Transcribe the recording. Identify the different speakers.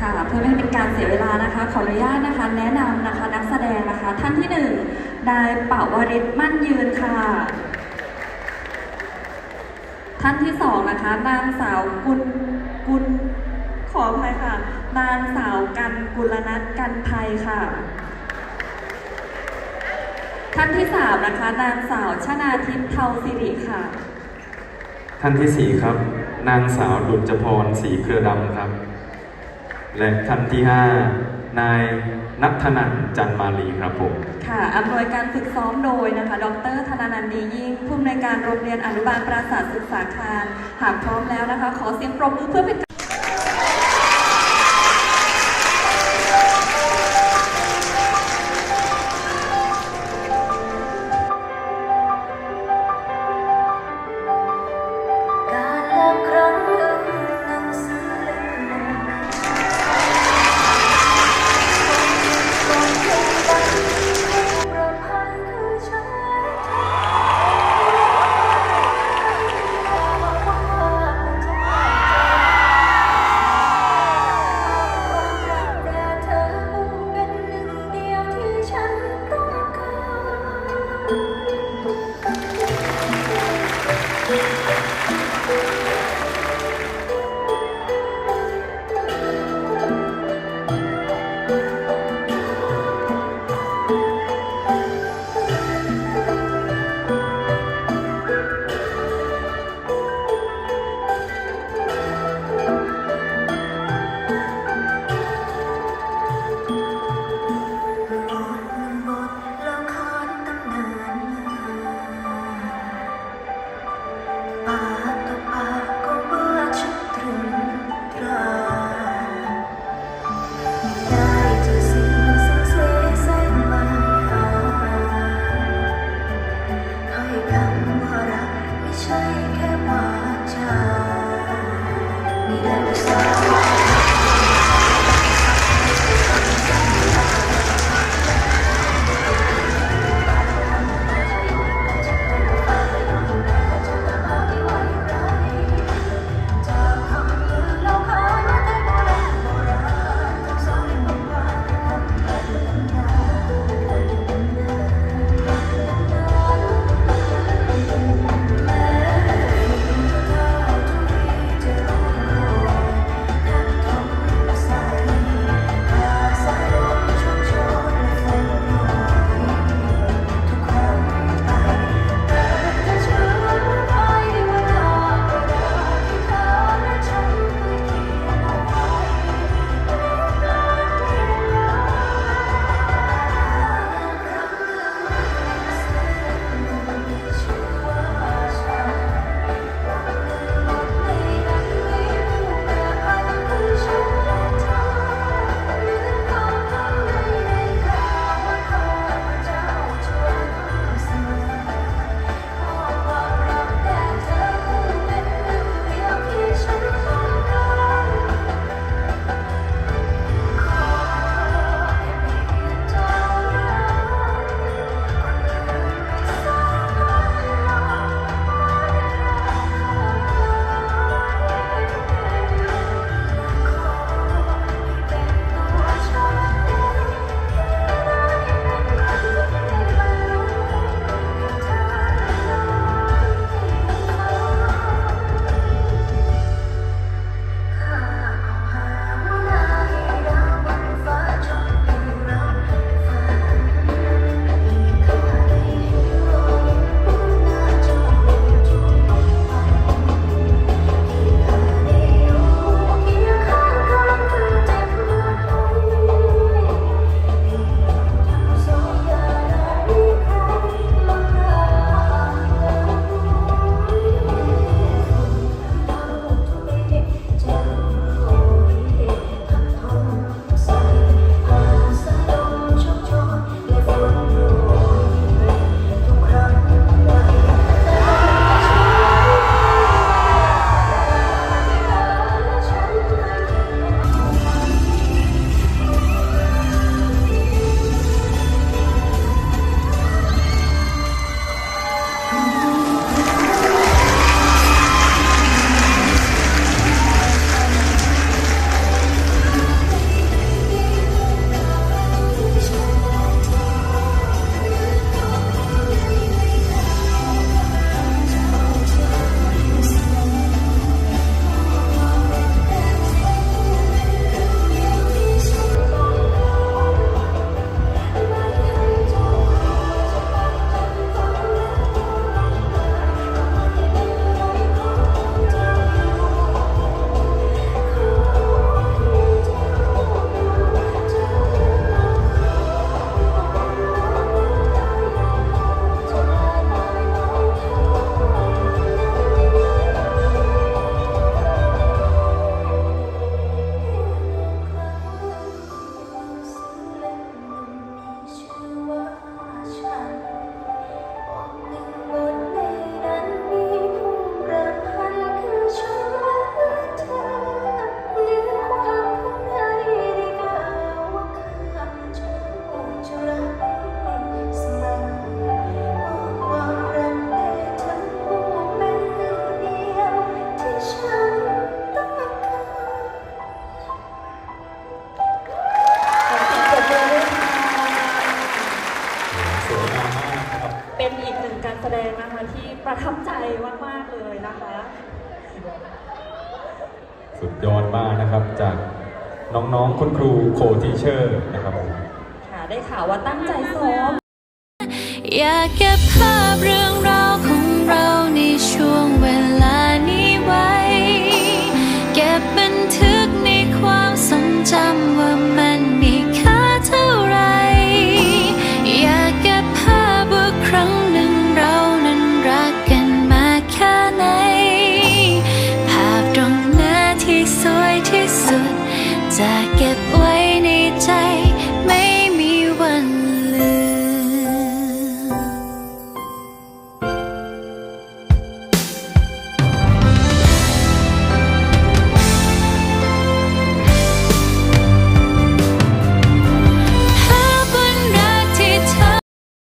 Speaker 1: ค่ะเพื่อไม่ให้เป็นการเสียเวลานะคะ ขออนุญาตนะคะ แนะนำนะคะนักแสดงนะคะ ท่านที่หนึ่งนายเป่าวริศมั่นยืนค่ะ ท่านที่สองนะคะ นางสาวกุลกุลขออภัยค่ะ นางสาวกันกุลนัทกันไทยค่ะ ท่านที่สามนะคะ นางสาวชนาทิพย์เทาสิริค่ะ
Speaker 2: ท่านที่สี่ครับ นางสาวดุจพรศรีเครือดำครับ และท่านที่ห้านายนัทนันจันมาลีครับผม
Speaker 1: ค่ะอำนวยการฝึกซ้อมโดยนะคะ ดรธนานันดียิ่ง ผู้อำนวยการโรงเรียนอนุบาลปราสาทศึกษาคาร หากพร้อมแล้วนะคะ ขอเสียงปรบมือเพื่อเป็นะ
Speaker 3: คะ
Speaker 2: สุดยอดมากนะครับจากน้องๆคุณครูโคทีเชอร์นะครับ
Speaker 1: ค่ะได้ข่าวว่าตั้งใจซ้อม
Speaker 3: อยากเก็บภาพเรื่องราว